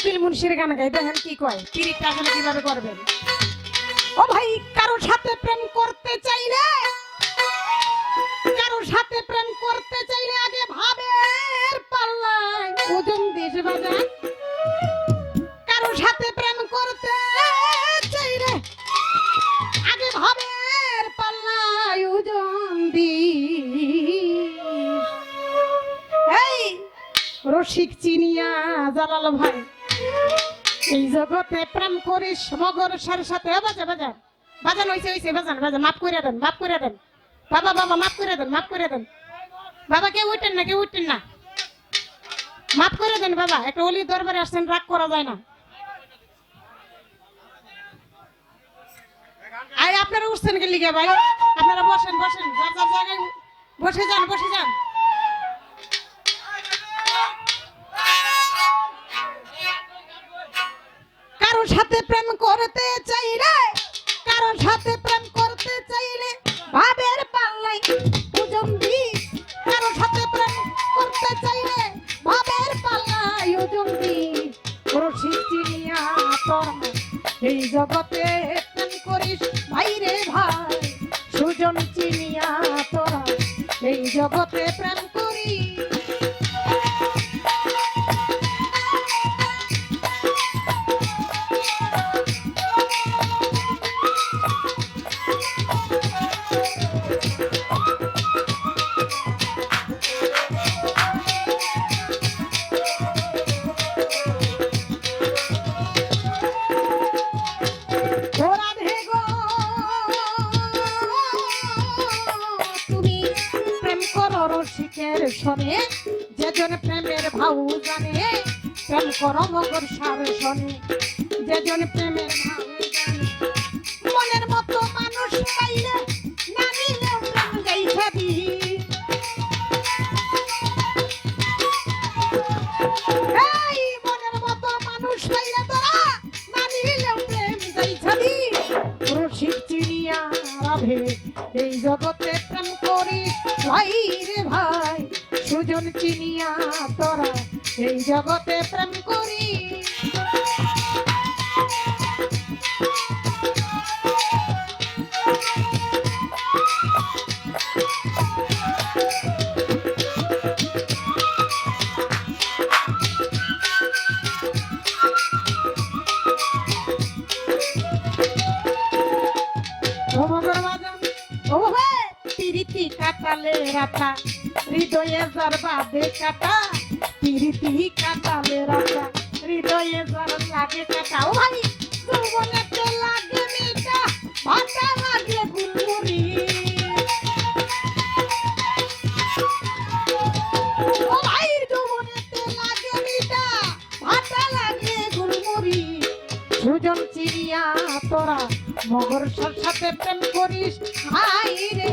উকিল মুন্সির গান গাই, দেখেন কি কয় পিরিতটা আসলে কীভাবে করবেন? ও ভাই, কারোর সাথে প্রেম করতে চাইলে, কারোর সাথে প্রেম করতে চাইলে আগে ভাবের পাল্লায় ওজন দেশ বাজার কারোর সাথে প্রেম করতে চাইলে আগে ভাবের পাল্লায় ওজন দিস এই, রসিক চিনিয়া জালাল ভাই এই জগতে প্রেম করিস মগর সার সাথে। বাজা বাজা। বাজান হইছে হইছে, বাজান বাজান। মাফ করে দেন, মাফ করে দেন। বাবা বাবা, মাফ করে দেন, মাফ করে দেন। বাবা, কেউ উঠেন না, কেউ উঠেন না। মাফ করে দেন, বাবা। একটা অলি দরবারে আসছেন, রাগ করা যায় না। আই আপনারা উঠছেন কি লিগে, ভাই? আপনারা বসেন বসেন। যার যার জায়গায় বসে যান বসে যান। কারোর সাথে প্রেম করতে চাইলে, কারোর সাথে প্রেম করতে চাইলে ভাবের পাল্লাই ওজন দি কারোর সাথে প্রেম করতে চাইলে ভাবের পাল্লাই ওজন দি চিনিয়া তোর এই জগতে প্রেম করিস ভাইরে ভাই। সুজন চিনিয়া তোরা এই জগতে প্রেম করিস করো রসিকের শোনে, যেজন প্রেমের ভাউ জানে, প্রেম করো মগর সার শোনে। যেজন প্রেমের ভাউ জানে, মনের মতো মানুষ পাইলে এই মনের রে ভাই সুজন চিনিয়া তোরা এই জগতে প্রেম করিস কাটালে হৃদয়ে যার বাদে কাটা পিরিতি কাটালে রাতা হৃদয়ে যার লাগে কাটা। ও ভাই যৌবনেতে লাগে মিটা ভাটা লাগে গুলমুড়ি সুজন চিড়িয়া তোরা, মগর সাথে প্রেম করিস, হাই রে।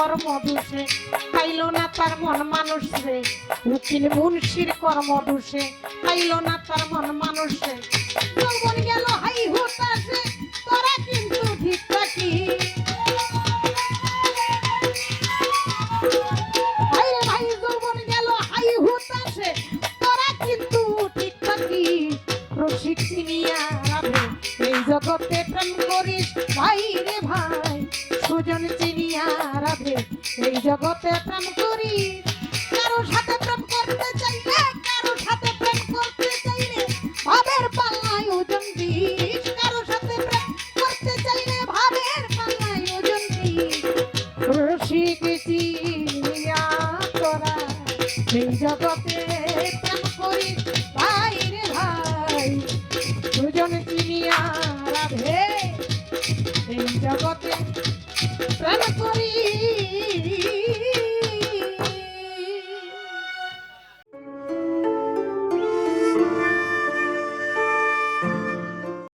কর্ম দোষে, খাইল না তার মন মানুষ রে। উকিল মুন্সির কর্ম দোষে, খাইল না তার মন মানুষ রে। গেল হাই হতাশে। এই জগতে প্রেম করি কারও সাথে প্রেম করতে চাইলে কারও সাথে প্রেম করতে চাইলে ভাবের পাল্লায় ওজন দিস কারও সাথে প্রেম করতে চাইলে ভাবের পাল্লায় ওজন দিস। রসিক জিয়া তোরা এই জগতে